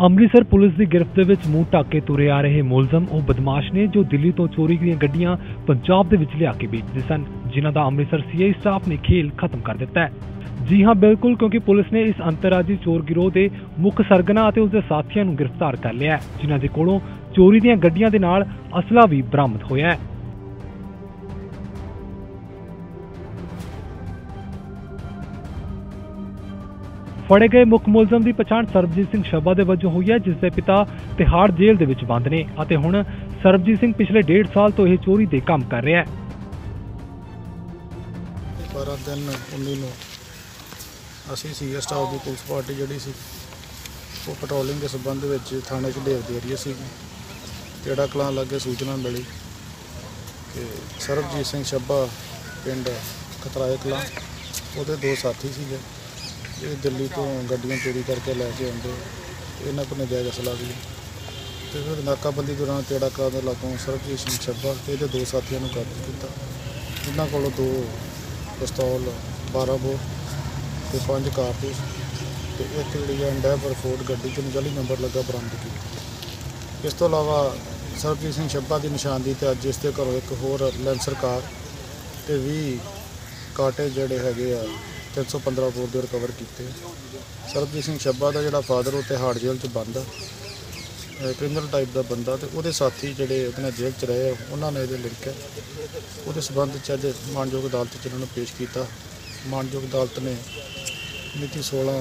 Amritsar police ਦੀ ਗ੍ਰਿਫਤ ਦੇ ਵਿੱਚ ਮੂੰਹ ਢੱਕ ਕੇ ਤੁਰੇ ਆ ਰਹੇ ਮੁਲਜ਼ਮ, ਉਹ ਬਦਮਾਸ਼ ਨੇ ਜੋ ਦਿੱਲੀ ਤੋਂ ਚੋਰੀ ਦੀਆਂ ਗੱਡੀਆਂ ਪੰਜਾਬ ਦੇ ਵਿੱਚ ਲਿਆ ਕੇ ਵੇਚਦੇ ਸਨ। ਜਿਨ੍ਹਾਂ ਦਾ ਅੰਮ੍ਰਿਤਸਰ ਸੀਆਈ ਸਟਾਫ ਨੇ ਖੇਲ ਖਤਮ ਕਰ ਦਿੱਤਾ ਹੈ। ਜੀ ਹਾਂ, ਬਿਲਕੁਲ, ਕਿਉਂਕਿ ਪੁਲਿਸ ਨੇ ਇਸ ਅੰਤਰਰਾਜੀ ਚੋਰ ਗਿਰੋਹ ਦੇ ਮੁੱਖ ਸਰਗਨਾ ਅਤੇ ਉਸਦੇ ਸਾਥੀਆਂ ਨੂੰ ਗ੍ਰਿਫਤਾਰ ਕਰ ਲਿਆ ਹੈ, ਜਿਨ੍ਹਾਂ ਦੇ ਕੋਲੋਂ ਚੋਰੀ ਦੀਆਂ ਗੱਡੀਆਂ ਦੇ ਨਾਲ ਅਸਲਾ ਵੀ ਬਰਾਮਦ ਹੋਇਆ ਹੈ। ਫੜੇ ਗਏ ਮੁੱਖ ਮੁਲਜ਼ਮ ਦੀ ਪਛਾਣ ਸਰਬਜੀਤ ਸਿੰਘ ਸ਼ਬਾ ਦੇ ਵਜੋਂ ਹੋਈ ਹੈ ਜਿਸ ਦੇ ਪਿਤਾ ਤਿਹਾੜ ਜੇਲ੍ਹ ਦੇ ਵਿੱਚ ਬੰਦ ਨੇ ਅਤੇ ਹੁਣ ਸਰਬਜੀਤ ਸਿੰਘ ਪਿਛਲੇ 1.5 ਸਾਲ ਤੋਂ ਇਹ ਚੋਰੀ ਦੇ ਕੰਮ ਕਰ ਰਿਹਾ ਹੈ। 12 ਦਿਨ 19 ਨੂੰ ਅਸੀਂ ਸੀਐਸ ਸਟਾਫ ਦੀ ਪੁਲਿਸ ਪਾਰਟੀ ਜਿਹੜੀ ਸੀ, ਉਹ ਪੈਟਰੋਲਿੰਗ ਦੇ ਸਬੰਧ ਵਿੱਚ ਥਾਣੇ 'ਚ ਢੇਰ ਦੇ ਰਹੀ ਸੀ। ਜਿਹੜਾ ਕਲਾਂ ਲੱਗੇ ਸੂਚਨਾ ਮਿਲੀ ਕਿ ਸਰਬਜੀਤ ਸਿੰਘ ਛੱਬਾ ਪਿੰਡ ਖਤਰਾਏ ਕਲਾਂ, ਉਹਦੇ ਦੋ ਸਾਥੀ ਸੀਗੇ। ਇਹ ਦਿੱਲੀ ਤੋਂ ਗੱਡੀਆਂ ਚੋਰੀ ਕਰਕੇ ਲੈ ਕੇ ਆਉਂਦੇ। ਇਹਨਾਂ ਕੋਲ ਨਜਾਇਜ਼ ਅਸਲਾ ਵੀ ਤੇ ਫਿਰ ਨਾਕਾਬੰਦੀ ਦੌਰਾਨ ਤੇੜਾ ਕਲਾਂ ਦੇ ਲਾਗੋਂ ਸਰਬਜੀਤ ਸਿੰਘ ਛੱਬਾ ਤੇ ਇਹਦੇ ਦੋ ਸਾਥੀਆਂ ਨੂੰ ਕਾਬੂ ਕੀਤਾ। ਇਹਨਾਂ ਕੋਲੋਂ ਦੋ ਪਿਸਤੌਲ 12 ਬੋਰ ਤੇ ਪੰਜ ਕਾਰਤੂਸ ਤੇ ਇੱਕ ਜਿਹੜੀ ਹੈ ਐਂਡੈਵਰ ਫੋਰਡ ਗੱਡੀ ਤੇ 39 ਨੰਬਰ ਲੱਗਾ ਬਰਾਮਦ ਕੀਤੀ। ਇਸ ਤੋਂ ਇਲਾਵਾ ਸਰਬਜੀਤ ਸਿੰਘ ਛੱਬਾ ਦੀ ਨਿਸ਼ਾਨਦੀ ਤੇ ਅੱਜ ਇਸ ਦੇ ਘਰੋਂ ਇੱਕ ਹੋਰ ਲੈਂਸਰ ਕਾਰ ਤੇ 20 ਕਾਟੇ ਜਿਹੜੇ ਹੈਗੇ ਆ 315 ਬੋਰ ਦੇ ਰਿਕਵਰ ਕੀਤੇ। ਸਰਬਜੀਤ ਸਿੰਘ ਛੱਬਾ ਦਾ ਜਿਹੜਾ ਫਾਦਰ ਉਹ ਤਿਹਾੜ ਜੇਲ੍ਹ 'ਚ ਬੰਦ ਆ। ਕ੍ਰਿਮੀਨਲ ਟਾਈਪ ਦਾ ਬੰਦਾ ਤੇ ਉਹਦੇ ਸਾਥੀ ਜਿਹੜੇ ਉਹਦੇ ਨਾਲ ਜੇਲ੍ਹ 'ਚ ਰਹੇ ਆ, ਉਹਨਾਂ ਨੇ ਇਹਦੇ ਲਿੰਕ ਹੈ ਉਹਦੇ ਸਬੰਧ 'ਚ ਅੱਜ ਮਾਨਯੋਗ ਅਦਾਲਤ 'ਚ ਇਹਨਾਂ ਨੂੰ ਪੇਸ਼ ਕੀਤਾ। ਮਾਨਯੋਗ ਅਦਾਲਤ ਨੇ ਮਿਤੀ 16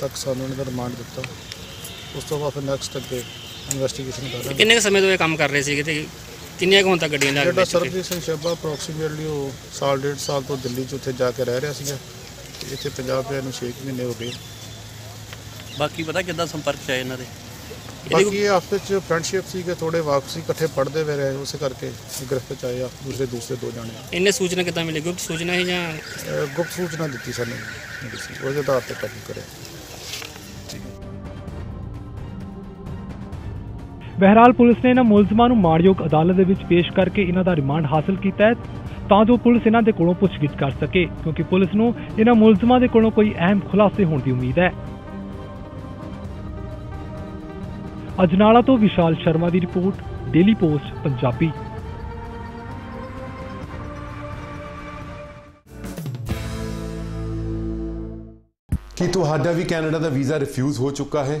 ਤੱਕ ਸਾਨੂੰ ਇਹਨਾਂ ਦਾ ਰਿਮਾਂਡ ਦਿੱਤਾ। ਉਸ ਤੋਂ ਬਾਅਦ ਫਿਰ ਨੈਕਸਟ ਅੱਗੇ ਇਨਵੈਸਟੀਗੇਸ਼ਨ ਕਰਾਂਗੇ। ਕਿੰਨੇ ਸਮੇਂ ਤੋਂ ਇਹ ਕੰਮ ਕਰ ਰਹੇ ਸੀਗੇ ਤੇ ਕਿੰਨੀਆਂ ਕੁ ਹੁਣ ਤੱਕ ਗੱਡੀਆਂ ਲਿਆ ਕੇ ਜਿਹੜਾ? ਸਰਬਜੀਤ ਸਿੰਘ ਸ਼ੈਬਾ ਅਪਰੋਕਸੀਮੇਟਲੀ ਉਹ ਸਾਲ ਡੇਢ ਸਾਲ ਤੋਂ ਦਿੱਲੀ 'ਚ ਉੱਥੇ ਜਾ ਕੇ ਰਹਿ ਰਿਹਾ ਸੀਗਾ। ਤੇ ਇੱਥੇ ਪੰਜਾਬ ਪਿਆ ਨੂੰ 6 ਮਹੀਨੇ ਹੋ ਗਏ। ਬਾਕੀ ਪਤਾ ਕਿੱਦਾਂ ਸੰਪਰਕ ਚ ਆਏ ਇਹਨਾਂ ਦੇ? ਬਾਕੀ ਇਹ ਆਪਸ ਵਿੱਚ ਫਰੈਂਡਸ਼ਿਪ ਸੀ ਕਿ ਥੋੜੇ ਵਾਪਸੀ ਇਕੱਠੇ ਪੜ੍ਹਦੇ ਵੇ ਰਹੇ ਉਸੇ ਕਰਕੇ ਗ੍ਰਿਫਤ ਚ ਆਏ ਆ ਦੂਸਰੇ ਦੂਸਰੇ ਦੋ ਜਾਣੇ। ਇਹਨੇ ਸੂਚਨਾ ਕਿੱਦਾਂ ਮਿਲੀ? ਗੁਪਤ ਸੂਚਨਾ ਹੀ ਜਾਂ ਅਹ ਗੁਪਤ ਸੂਚਨਾ ਦਿੱਤੀ ਸਾਨੂੰ। ਉਹਦੇ ਆਧਾਰ ਤੇ ਕੰਮ ਕਰਿਆ। ਬਹਿਰਾਲ ਪੁਲਿਸ ਨੇ ਇਹਨਾਂ ਮੁਲਜ਼ਮਾਂ ਨੂੰ ਮਾਣਯੋਗ ਅਦਾਲਤ ਦੇ ਵਿੱਚ ਪੇਸ਼ ਕਰਕੇ ਇਹਨਾਂ ਦਾ ਰਿਮਾਂਡ ਹਾਸਲ ਕੀਤਾ ਹੈ, ਤਾਂ ਜੋ ਪੁਲਿਸ ਇਹਨਾਂ ਦੇ ਕੋਲੋਂ ਪੁੱਛਗਿੱਛ ਕਰ ਸਕੇ, ਕਿਉਂਕਿ ਪੁਲਿਸ ਨੂੰ ਇਹਨਾਂ ਮੁਲਜ਼ਮਾਂ ਦੇ ਕੋਲੋਂ ਕੋਈ ਅਹਿਮ ਖੁਲਾਸੇ ਹੋਣ ਦੀ ਉਮੀਦ ਹੈ। ਅਜਨਾਲਾ ਤੋਂ ਵਿਸ਼ਾਲ ਸ਼ਰਮਾ ਦੀ ਰਿਪੋਰਟ, ਡੇਲੀ ਪੋਸਟ, ਪੰਜਾਬੀ। ਕੀ ਤੁਹਾਡਾ ਵੀ ਕੈਨੇਡਾ ਦਾ ਵੀਜ਼ਾ ਰਿਫਿਊਜ਼ ਹੋ ਚੁੱਕਾ ਹੈ?